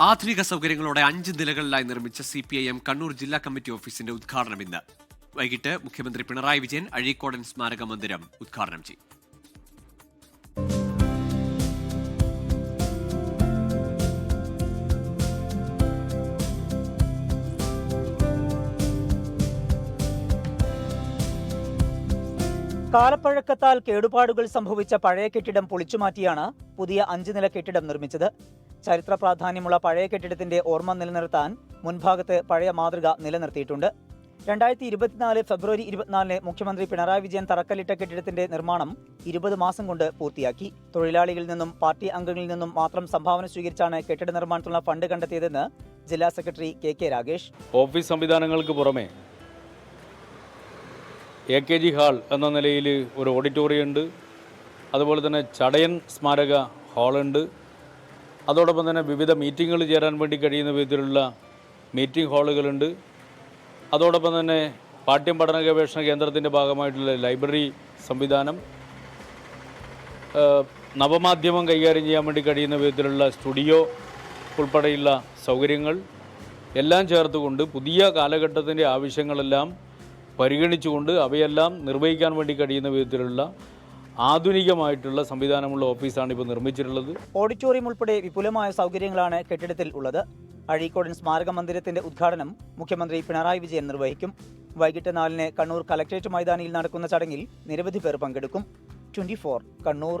ആധുനിക സൗകര്യങ്ങളോടെ അഞ്ച് നിലകളിലായി നിർമ്മിച്ച C P I M Kannur ജില്ലാ കമ്മിറ്റി ഓഫീസിന്റെ ഉദ്ഘാടനം ഇന്ന്. വൈകിട്ട് മുഖ്യമന്ത്രി പിണറായി വിജയൻ അഴീക്കോടൻ സ്മാരക മന്ദിരം ഉദ്ഘാടനം ചെയ്യും. കാലപ്പഴക്കത്താൽ കേടുപാടുകൾ സംഭവിച്ച പഴയ കെട്ടിടം പൊളിച്ചുമാറ്റിയാണ് പുതിയ അഞ്ച് നില കെട്ടിടം നിർമ്മിച്ചത്. ചരിത്ര പ്രാധാന്യമുള്ള പഴയ കെട്ടിടത്തിന്റെ ഓർമ്മ നിലനിർത്താൻ മുൻഭാഗത്ത് പഴയ മാതൃക നിലനിർത്തിയിട്ടുണ്ട്. രണ്ടായിരത്തി ഇരുപത്തിനാല് ഫെബ്രുവരി ഇരുപത്തിനാലിന് മുഖ്യമന്ത്രി പിണറായി വിജയൻ തറക്കല്ലിട്ട കെട്ടിടത്തിന്റെ നിർമ്മാണം ഇരുപത് മാസം കൊണ്ട് പൂർത്തിയാക്കി. തൊഴിലാളികളിൽ നിന്നും പാർട്ടി അംഗങ്ങളിൽ നിന്നും മാത്രം സംഭാവന സ്വീകരിച്ചാണ് കെട്ടിട നിർമ്മാണത്തിനുള്ള ഫണ്ട് കണ്ടെത്തിയതെന്ന് ജില്ലാ secretary K K Ragesh office സംവിധാനങ്ങൾക്ക് പുറമെ എ കെ ജി ഹാൾ എന്ന നിലയിൽ ഒരു ഓഡിറ്റോറിയം ഉണ്ട്. അതുപോലെ തന്നെ ചടയൻ സ്മാരക ഹാളുണ്ട് അതോടൊപ്പം തന്നെ വിവിധ മീറ്റിങ്ങുകൾ ചേരാൻ വേണ്ടി കഴിയുന്ന വിധത്തിലുള്ള മീറ്റിംഗ് ഹാളുകളുണ്ട് അതോടൊപ്പം തന്നെ പാഠ്യം പഠന ഗവേഷണ കേന്ദ്രത്തിന്റെ ഭാഗമായിട്ടുള്ള ലൈബ്രറി സംവിധാനം നവമാധ്യമം കൈകാര്യം ചെയ്യാൻ വേണ്ടി കഴിയുന്ന വിധത്തിലുള്ള സ്റ്റുഡിയോ ഉൾപ്പെടെയുള്ള സൗകര്യങ്ങൾ എല്ലാം ചേർത്തുകൊണ്ട് പുതിയ കാലഘട്ടത്തിന്റെ ആവശ്യങ്ങളെല്ലാം പരിഗണിച്ചുകൊണ്ട് അവയെല്ലാം നിർവഹിക്കാൻ വേണ്ടി കഴിയുന്ന വിധത്തിലുള്ള ആധുനികമായിട്ടുള്ള സംവിധാനമുള്ള ഓഫീസാണ് ഇപ്പോൾ നിർമ്മിച്ചിട്ടുള്ളത്. ഓഡിറ്റോറിയം ഉൾപ്പെടെ വിപുലമായ സൗകര്യങ്ങളാണ് കെട്ടിടത്തിൽ ഉള്ളത്. അഴീക്കോടൻ സ്മാരക മന്ദിരത്തിന്റെ ഉദ്ഘാടനം മുഖ്യമന്ത്രി പിണറായി വിജയൻ നിർവഹിക്കും. വൈകിട്ട് നാലിന് കണ്ണൂർ കലക്ട്രേറ്റ് മൈതാനിയിൽ നടക്കുന്ന ചടങ്ങിൽ നിരവധി പേർ പങ്കെടുക്കും. ട്വന്റി കണ്ണൂർ.